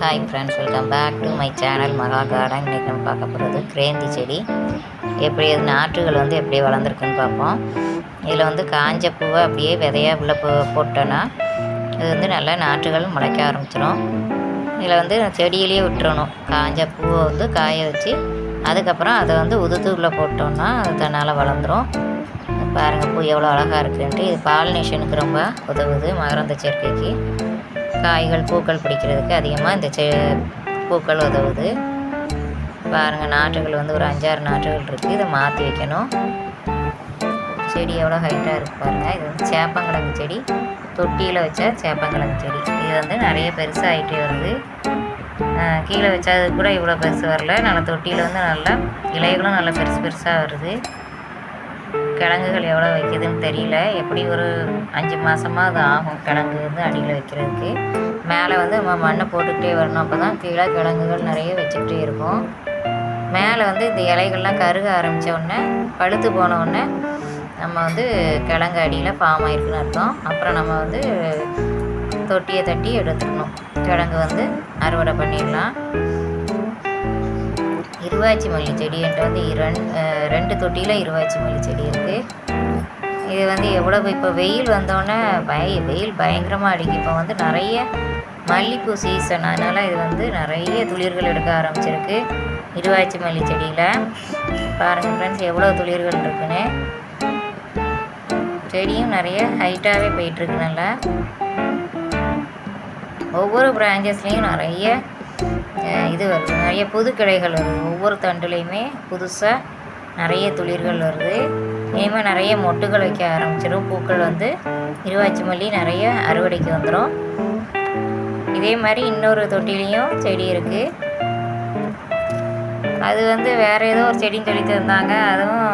Hi friends welcome back to my channel Maha garden இன்றைக்கி நம்ம பார்க்க போகிறது கிரேந்தி செடி. எப்படி அது நாற்றுகள் வந்து எப்படி வளர்ந்துருக்குன்னு பார்ப்போம். இதில் வந்து காஞ்ச பூவை அப்படியே விதையாக உள்ள போ போட்டோன்னா இது வந்து நல்லா நாற்றுகள் முளைக்க ஆரம்பிச்சிடும் இதில் வந்து செடியிலேயே விட்டுறணும். காஞ்ச பூவை வந்து காய வச்சு அதுக்கப்புறம் அதை வந்து உதுத்து உள்ளே போட்டோம்னா அது தன்னால் வளர்ந்துடும் பாருங்கள் பூ எவ்வளோ அழகாக இருக்குன்ட்டு. இது பாலினேஷனுக்கு ரொம்ப உதவுது மகரந்த சேர்க்கைக்கு. காய்கள் பூக்கள் பிடிக்கிறதுக்கு அதிகமாக இந்த செ பூக்கள் உதவுது. பாருங்கள் நாற்றுகள் வந்து ஒரு அஞ்சாறு நாற்றுகள் இருக்குது இதை மாற்றி வைக்கணும். செடி எவ்வளோ ஹைட்டாக இருக்குது பாருங்கள் இது வந்து சேப்பங்கிழங்கு செடி. தொட்டியில் வச்சா சேப்பங்கிழங்கு செடி. இது வந்து நிறைய பெருசாக ஆகிட்டே வருது. கீழே வச்சா அது கூட இவ்வளோ பெருசு வரல. நல்லா தொட்டியில் வந்து நல்லா இலைகளும் நல்லா பெருசு பெருசாக வருது. கிழங்குகள் எவ்வளோ வைக்குதுன்னு தெரியல. எப்படி ஒரு அஞ்சு மாதமாக அது ஆகும் கிழங்கு வந்து அடியில் வைக்கிறதுக்கு. மேலே வந்து நம்ம மண்ணை போட்டுக்கிட்டே வரணும். அப்போ தான் கீழே கிழங்குகள் நிறைய வச்சுக்கிட்டே இருக்கும். மேலே வந்து இந்த இலைகள்லாம் கருக ஆரம்பித்த உடனே பழுத்து போன உடனே நம்ம வந்து கிழங்கு அடியில் ஃபார்ம் ஆயிருக்குன்னு அர்த்தம். அப்புறம் நம்ம வந்து தொட்டியை தட்டி எடுத்துக்கணும். கிழங்கு வந்து அறுவடை பண்ணிடலாம். இருவாச்சி மல்லி செடின்ட்டு வந்து இரண் ரெண்டு தொட்டியில் இருவாச்சி மல்லி செடி இருக்குது இது வந்து எவ்வளோ இப்போ வெயில் வந்தோடனே பய வெயில் பயங்கரமாக அடிக்கும் இப்போ வந்து நிறைய மல்லிப்பூ சீசன் அதனால் இது வந்து நிறைய துளிர்கள் எடுக்க ஆரம்பிச்சிருக்கு இருவாச்சி மல்லி செடியில். பாருங்கள் ஃப்ரெண்ட்ஸ் எவ்வளோ துளிர்கள் இருக்குன்னு. செடியும் நிறைய ஹைட்டாகவே போயிட்டுருக்கு நல்லா. ஒவ்வொரு பிரான்ச்சஸ்லேயும் நிறைய இது வருது. நிறைய புது கிளைகள் வருது. ஒவ்வொரு தண்டுலேயுமே புதுசாக நிறைய துளிர்கள் வருது. இனிமேல் நிறைய மொட்டுகள் வைக்க ஆரம்பிச்சிடும் பூக்கள் வந்து இருவாச்சி மல்லி நிறைய அறுவடைக்கு வந்துடும் இதே மாதிரி இன்னொரு தொட்டிலையும் செடி இருக்குது அது வந்து வேறு ஏதோ ஒரு செடின்னு சொல்லி தந்தாங்க அதுவும்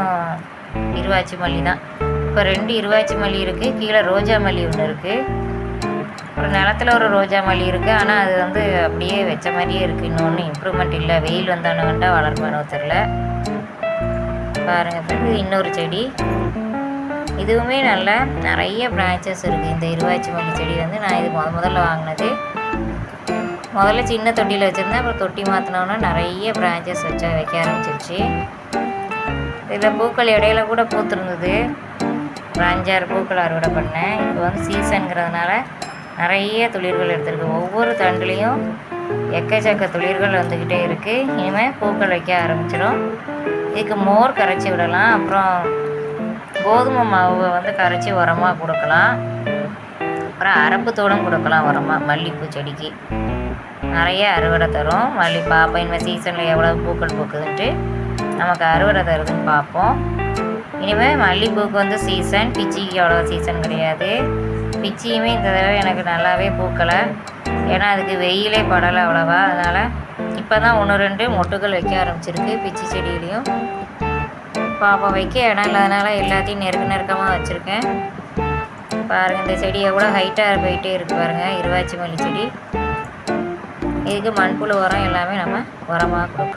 இருவாச்சி மல்லி தான். இப்போ ரெண்டு இருவாச்சி மல்லி இருக்குது கீழே ரோஜா மல்லி ஒன்று இருக்குது ஒரு நிலத்துல ஒரு ரோஜா மல்லி இருக்குது ஆனால் அது வந்து அப்படியே வச்ச மாதிரியே இருக்குது இன்னொன்று இம்ப்ரூவ்மெண்ட் இல்லை. வெயில் வந்தானு கண்டா வளர்மானோ தெரில பாருங்கள் பிறகு இன்னொரு செடி. இதுவுமே நல்லா நிறைய பிரான்ச்சஸ் இருக்குது இந்த இருவாச்சி மல்லி செடி வந்து நான் இது முத முதல்ல வாங்கினது. முதல்ல சின்ன தொட்டியில் வச்சுருந்தேன். அப்புறம் தொட்டி மாற்றினோன்னா நிறைய பிரான்ச்சஸ் வச்சா வைக்க ஆரம்பிச்சிருச்சு. இதில் பூக்கள் இடையில கூட பூத்துருந்தது. ஒரு அஞ்சாறு பூக்கள் அறுவடை பண்ணேன். இப்போ வந்து சீசனுங்கிறதுனால நிறைய துளிர்கள் எடுத்திருக்கு. ஒவ்வொரு தண்டுலேயும் எக்கச்சக்க துளிர்கள் வந்துக்கிட்டே இருக்குது இனிமேல் பூக்கள் வைக்க ஆரம்பிச்சிடும் இதுக்கு மோர் கரைச்சி விடலாம். அப்புறம் கோதுமை மாவை வந்து கரைச்சி உரமாக கொடுக்கலாம். அப்புறம் அரப்புத்தோடும் கொடுக்கலாம் உரமாக மல்லிப்பூ செடிக்கு. நிறைய அறுவடை தரும். மல்லி பார்ப்போம் இனிமேல் சீசனில் எவ்வளோ பூக்கள் பூக்குதுன்ட்டு நமக்கு அறுவடை தருதுன்னு பார்ப்போம். இனிமேல் மல்லிப்பூக்கு வந்து சீசன் பிச்சிக்கு அவ்வளோ சீசன் கிடையாது. பிச்சியுமே இந்த தடவை எனக்கு நல்லாவே பூக்கலை. ஏன்னா அதுக்கு வெயிலே படலை அவ்வளோவா. அதனால் இப்போ தான் ஒன்று ரெண்டு மொட்டுகள் வைக்க ஆரம்பிச்சிருக்கு பிச்சி செடியிலையும். பாப்பா வைக்க இடம் இல்லாதனால எல்லாத்தையும் நெருக்க நெருக்கமாக வச்சுருக்கேன். பாருங்கள் இந்த செடி எவ்வளோ ஹைட்டாக போயிட்டே இருக்கு பாருங்கள் இருவாச்சி மல்லி செடி. இதுக்கு மண்புழு உரம் எல்லாமே நம்ம உரமாக கொடுக்கணும்